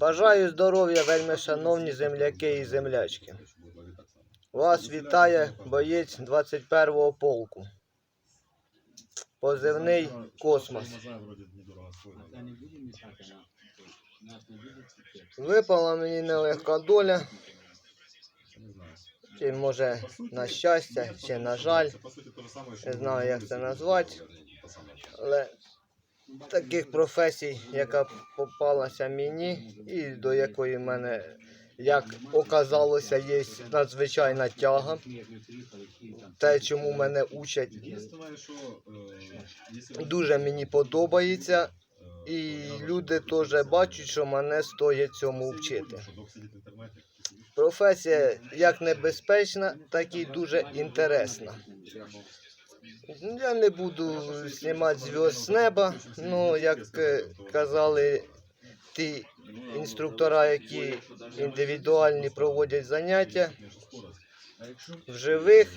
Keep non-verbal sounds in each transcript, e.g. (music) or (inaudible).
Бажаю здоров'я, вельми шановні земляки і землячки. Вас вітає боєць 21-го полку. Позивний космос. Випала мені нелегка доля, чи може на щастя, чи на жаль, не знаю як це назвати, але таких професій, яка попалася мені, і до якої в мене, як оказалося, є надзвичайна тяга. Те, чому мене учать, дуже мені подобається. І люди теж бачать, що мене стоїть цьому вчити. Професія як небезпечна, так і дуже інтересна. Я не буду знімати зв'язок з неба, ну як е, казали ті інструктора, які індивідуальні проводять заняття, в живих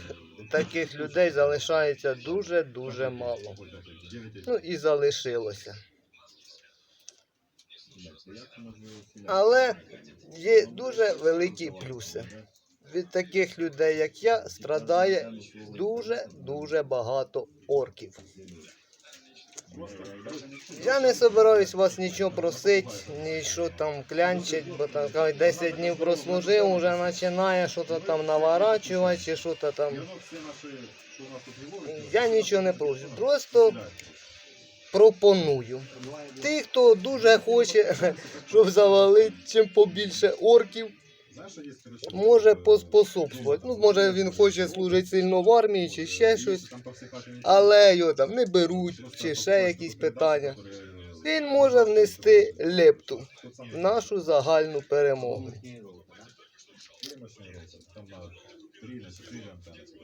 таких людей залишається дуже-дуже мало. Ну і залишилося. Але є дуже великі плюси. Від таких людей, як я, страдає дуже-дуже багато орків. Я не собираюсь вас нічого просити, нічого там клянчить, бо там 10 днів прослужив, вже починає щось там наворачувати чи щось там. Я нічого не прошу, просто пропоную. Ті, хто дуже хоче, (laughs) щоб завалити чим побільше орків, може поспособствувати. Ну, може він хоче служити сильно в армії чи ще щось, але його там не беруть, чи ще якісь питання. Він може внести лепту в нашу загальну перемогу.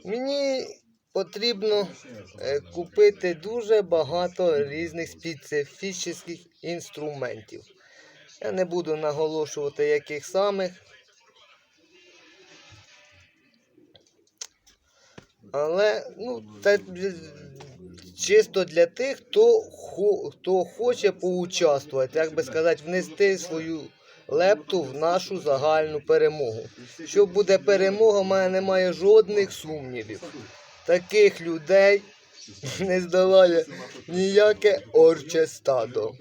Мені потрібно е, купити дуже багато різних специфічних інструментів. Я не буду наголошувати, яких самих. Але ну, це чисто для тих, хто, хто хоче поучаствувати, як би сказати, внести свою лепту в нашу загальну перемогу. Що буде перемога, в мене немає жодних сумнівів. Таких людей не здолає ніяке орче стадо.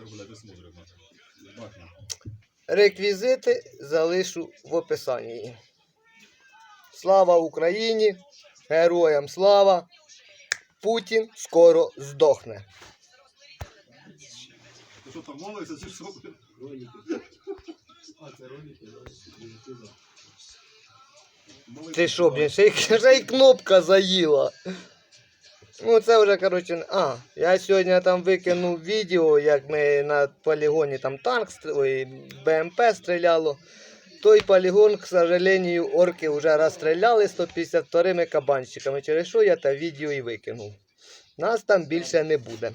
Реквізити залишу в описанні. Слава Україні! Героям слава! Путін скоро здохне. Ти що там молився чи що? Ти що, блін, ще й, ще й кнопка заїла. Ну, це вже, коротше, не- а, я сьогодні там викинув відео, як ми на полігоні там танк, стр- ой, БМП стріляло. Той полігон, к сожалению, орки вже розстріляли 152 кабанщиками, через що я те відео і викинув. Нас там більше не буде.